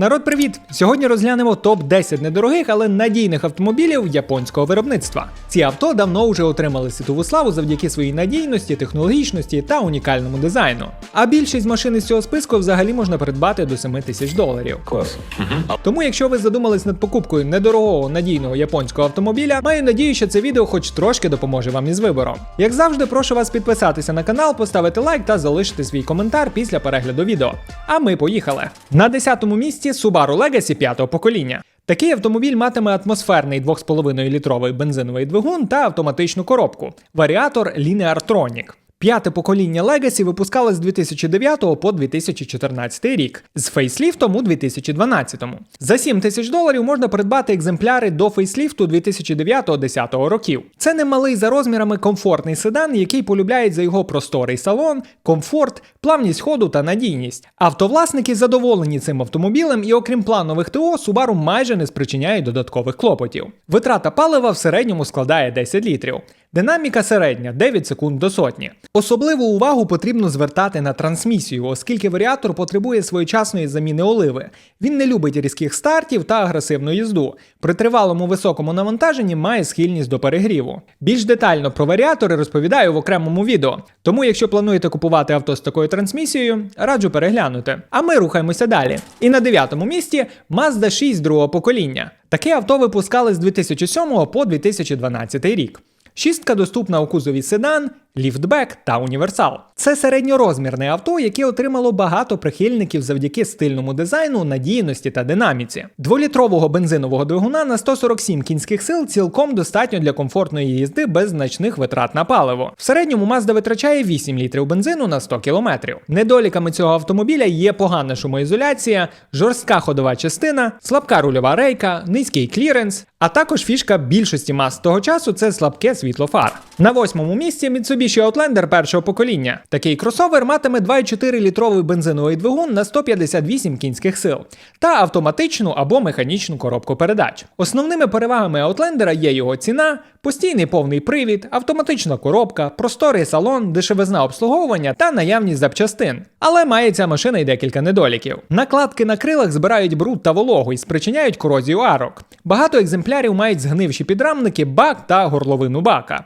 Народ, привіт! Сьогодні розглянемо топ 10 недорогих, але надійних автомобілів японського виробництва. Ці авто давно вже отримали світову славу завдяки своїй надійності, технологічності та унікальному дизайну. А більшість машин із цього списку взагалі можна придбати до 7 тисяч доларів. Клас. Тому, якщо ви задумались над покупкою недорогого надійного японського автомобіля, маю надію, що це відео хоч трошки допоможе вам із вибором. Як завжди, прошу вас підписатися на канал, поставити лайк та залишити свій коментар після перегляду відео. А ми поїхали. На 10-му місці Subaru Legacy 5-го покоління. Такий автомобіль матиме атмосферний 2,5 літровий бензиновий двигун та автоматичну коробку. Варіатор Lineartronic. П'яте покоління Legacy випускалось з 2009 по 2014 рік, з фейсліфтом у 2012. За 7 тисяч доларів можна придбати екземпляри до фейсліфту 2009-10 років. Це немалий за розмірами комфортний седан, який полюбляють за його просторий салон, комфорт, плавність ходу та надійність. Автовласники задоволені цим автомобілем, і окрім планових ТО, Subaru майже не спричиняє додаткових клопотів. Витрата палива в середньому складає 10 літрів. Динаміка середня 9 секунд до сотні. Особливу увагу потрібно звертати на трансмісію, оскільки варіатор потребує своєчасної заміни оливи. Він не любить різких стартів та агресивну їзду. При тривалому високому навантаженні має схильність до перегріву. Більш детально про варіатори розповідаю в окремому відео. Тому, якщо плануєте купувати авто з такою трансмісією, раджу переглянути. А ми рухаємося далі. І на дев'ятому місці Mazda 6 другого покоління. Таке авто випускали з 2007 по 2012 рік. Шістка доступна у кузові седан, ліфтбек та універсал. Це середньорозмірне авто, яке отримало багато прихильників завдяки стильному дизайну, надійності та динаміці. Дволітрового бензинового двигуна на 147 кінських сил цілком достатньо для комфортної їзди без значних витрат на паливо. В середньому Mazda витрачає 8 літрів бензину на 100 кілометрів. Недоліками цього автомобіля є погана шумоізоляція, жорстка ходова частина, слабка рульова рейка, низький кліренс, а також фішка більшості мас того часу це слабке світло фар. На восьмому місці Mitsubishi Outlander першого покоління. Такий кросовер матиме 2,4 літровий бензиновий двигун на 158 кінських сил та автоматичну або механічну коробку передач. Основними перевагами Outlander є його ціна, постійний повний привід, автоматична коробка, просторий салон, дешевизна обслуговування та наявність запчастин. Але має ця машина й декілька недоліків. Накладки на крилах збирають бруд та вологу і спричиняють корозію арок. Багато екземплярів мають згнивші підрамники, бак та горловину бака.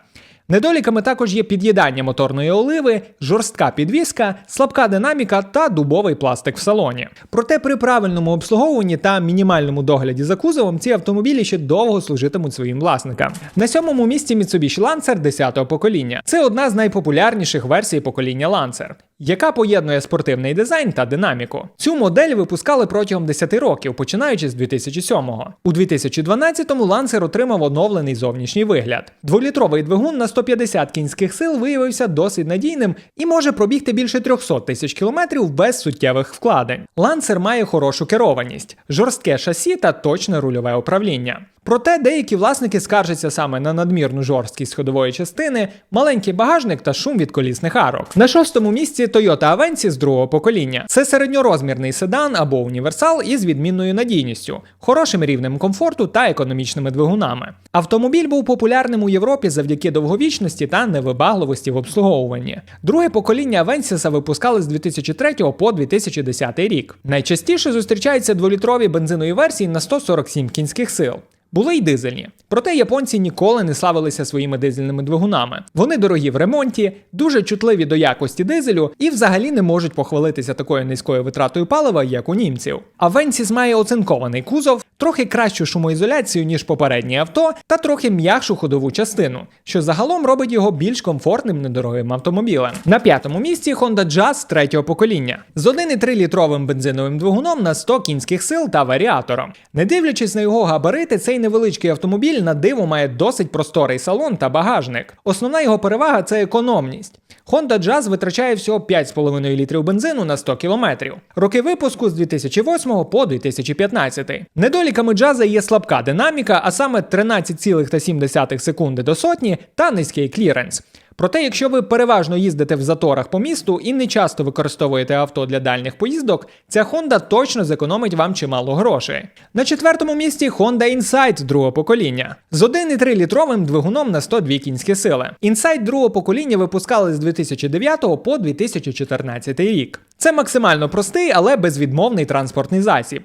Недоліками також є під'їдання моторної оливи, жорстка підвіска, слабка динаміка та дубовий пластик в салоні. Проте при правильному обслуговуванні та мінімальному догляді за кузовом ці автомобілі ще довго служитимуть своїм власникам. На сьомому місці Mitsubishi Lancer 10-го покоління. Це одна з найпопулярніших версій покоління Lancer, яка поєднує спортивний дизайн та динаміку. Цю модель випускали протягом 10 років, починаючи з 2007-го. У 2012-му Lancer отримав оновлений зовнішній вигляд. Дволітровий двигун на 150 кінських сил виявився досить надійним і може пробігти більше 300 тисяч кілометрів без суттєвих вкладень. Lancer має хорошу керованість, жорстке шасі та точне рульове управління. Проте деякі власники скаржаться саме на надмірну жорсткість ходової частини, маленький багажник та шум від колісних арок. На шостому місці Toyota Avensis з другого покоління. Це середньорозмірний седан або універсал із відмінною надійністю, хорошим рівнем комфорту та економічними двигунами. Автомобіль був популярним у Європі завдяки довговічності та невибагливості в обслуговуванні. Друге покоління Avensis випускали з 2003 по 2010 рік. Найчастіше зустрічаються дволітрові бензинові версії на 147 кінських сил. Були й дизельні. Проте японці ніколи не славилися своїми дизельними двигунами. Вони дорогі в ремонті, дуже чутливі до якості дизелю і взагалі не можуть похвалитися такою низькою витратою палива, як у німців. А Венсіс має оцинкований кузов, трохи кращу шумоізоляцію, ніж попереднє авто, та трохи м'якшу ходову частину, що загалом робить його більш комфортним недорогим автомобілем. На п'ятому місці Honda Jazz третього покоління з 1,3 літровим бензиновим двигуном на 100 кінських сил та варіатором. Не дивлячись на його габарити, цей невеличкий автомобіль на диво має досить просторий салон та багажник. Основна його перевага це економність. Honda Jazz витрачає всього 5,5 літрів бензину на 100 кілометрів. Роки випуску з 2008 по 2015. Недоліками джаза є слабка динаміка, а саме 13,7 секунди до сотні та низький кліренс. Проте, якщо ви переважно їздите в заторах по місту і не часто використовуєте авто для дальніх поїздок, ця Honda точно зекономить вам чимало грошей. На четвертому місці Honda Insight другого покоління з 1,3 літровим двигуном на 102 кінські сили. Insight другого покоління випускали з 2009 по 2014 рік. Це максимально простий, але безвідмовний транспортний засіб.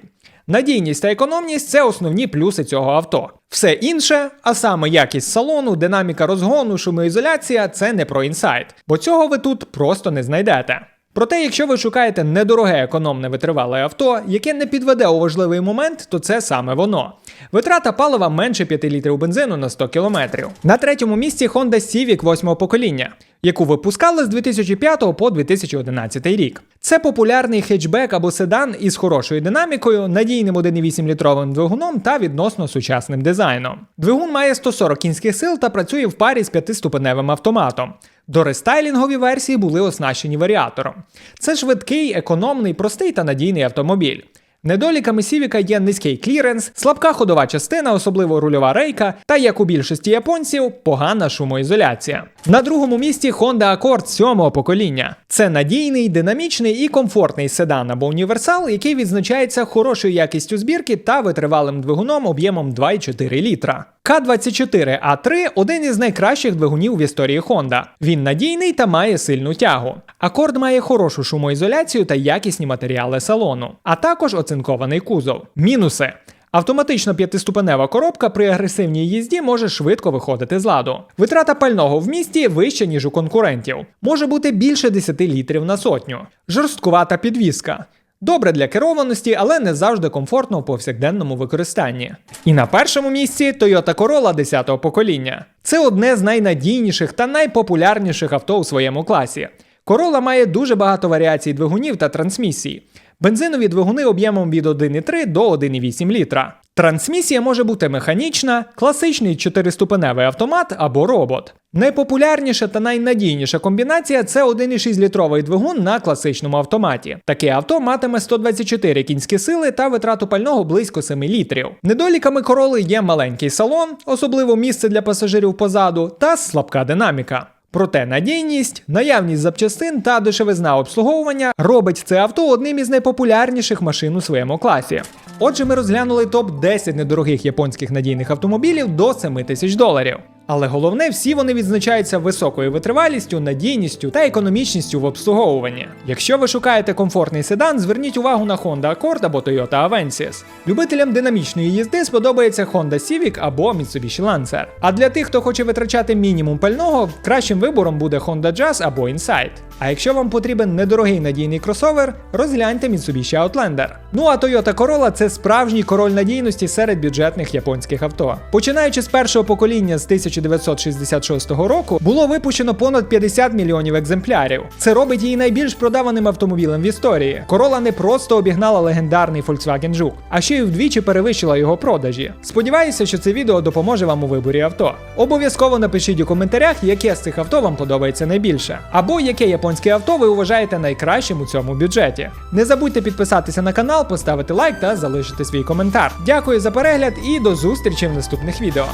Надійність та економність це основні плюси цього авто. Все інше, а саме якість салону, динаміка розгону, шумоізоляція це не про інсайт, бо цього ви тут просто не знайдете. Проте, якщо ви шукаєте недороге економне витривале авто, яке не підведе у важливий момент, то це саме воно. Витрата палива менше 5 літрів бензину на 100 км. На третьому місці Honda Civic 8 покоління, яку випускали з 2005 по 2011 рік. Це популярний хетчбек або седан із хорошою динамікою, надійним 1,8-літровим двигуном та відносно сучасним дизайном. Двигун має 140 кінських сил та працює в парі з п'ятиступеневим автоматом. Дорестайлінгові версії були оснащені варіатором. Це швидкий, економний, простий та надійний автомобіль. Недоліками Сівіка є низький кліренс, слабка ходова частина, особливо рульова рейка, та як у більшості японців, погана шумоізоляція. На другому місці Honda Accord сьомого покоління. Це надійний, динамічний і комфортний седан або універсал, який відзначається хорошою якістю збірки та витривалим двигуном об'ємом 2,4 літра. К24А3 один із найкращих двигунів в історії Honda. Він надійний та має сильну тягу. Акорд має хорошу шумоізоляцію та якісні матеріали салону, а також оцинкований кузов. Мінуси. Автоматично п'ятиступенева коробка при агресивній їзді може швидко виходити з ладу. Витрата пального в місті вища, ніж у конкурентів. Може бути більше 10 літрів на сотню. Жорсткувата підвіска. Добре для керованості, але не завжди комфортно у повсякденному використанні. І на першому місці Toyota Corolla 10-го покоління. Це одне з найнадійніших та найпопулярніших авто у своєму класі. Corolla має дуже багато варіацій двигунів та трансмісій. Бензинові двигуни об'ємом від 1,3 до 1,8 літра. Трансмісія може бути механічна, класичний чотириступеневий автомат або робот. Найпопулярніша та найнадійніша комбінація це 1,6-літровий двигун на класичному автоматі. Таке авто матиме 124 кінські сили та витрату пального близько 7 літрів. Недоліками короли є маленький салон, особливо місце для пасажирів позаду, та слабка динаміка. Проте надійність, наявність запчастин та дешевизна обслуговування робить це авто одним із найпопулярніших машин у своєму класі. Отже, ми розглянули топ 10 недорогих японських надійних автомобілів до 7 тисяч доларів. Але головне, всі вони відзначаються високою витривалістю, надійністю та економічністю в обслуговуванні. Якщо ви шукаєте комфортний седан, зверніть увагу на Honda Accord або Toyota Avensis. Любителям динамічної їзди сподобається Honda Civic або Mitsubishi Lancer. А для тих, хто хоче витрачати мінімум пального, кращим вибором буде Honda Jazz або Insight. А якщо вам потрібен недорогий надійний кросовер, розгляньте Mitsubishi Outlander. Ну а Toyota Corolla це справжній король надійності серед бюджетних японських авто. Починаючи з першого покоління з 1966 року, було випущено понад 50 мільйонів екземплярів. Це робить її найбільш продаваним автомобілем в історії. Corolla не просто обігнала легендарний Volkswagen Жук, а ще й вдвічі перевищила його продажі. Сподіваюся, що це відео допоможе вам у виборі авто. Обов'язково напишіть у коментарях, яке з цих авто вам подобається найбільше, або яке японське авто ви вважаєте найкращим у цьому бюджеті. Не забудьте підписатися на канал, поставити лайк та залишити свій коментар. Дякую за перегляд і до зустрічі в наступних відео.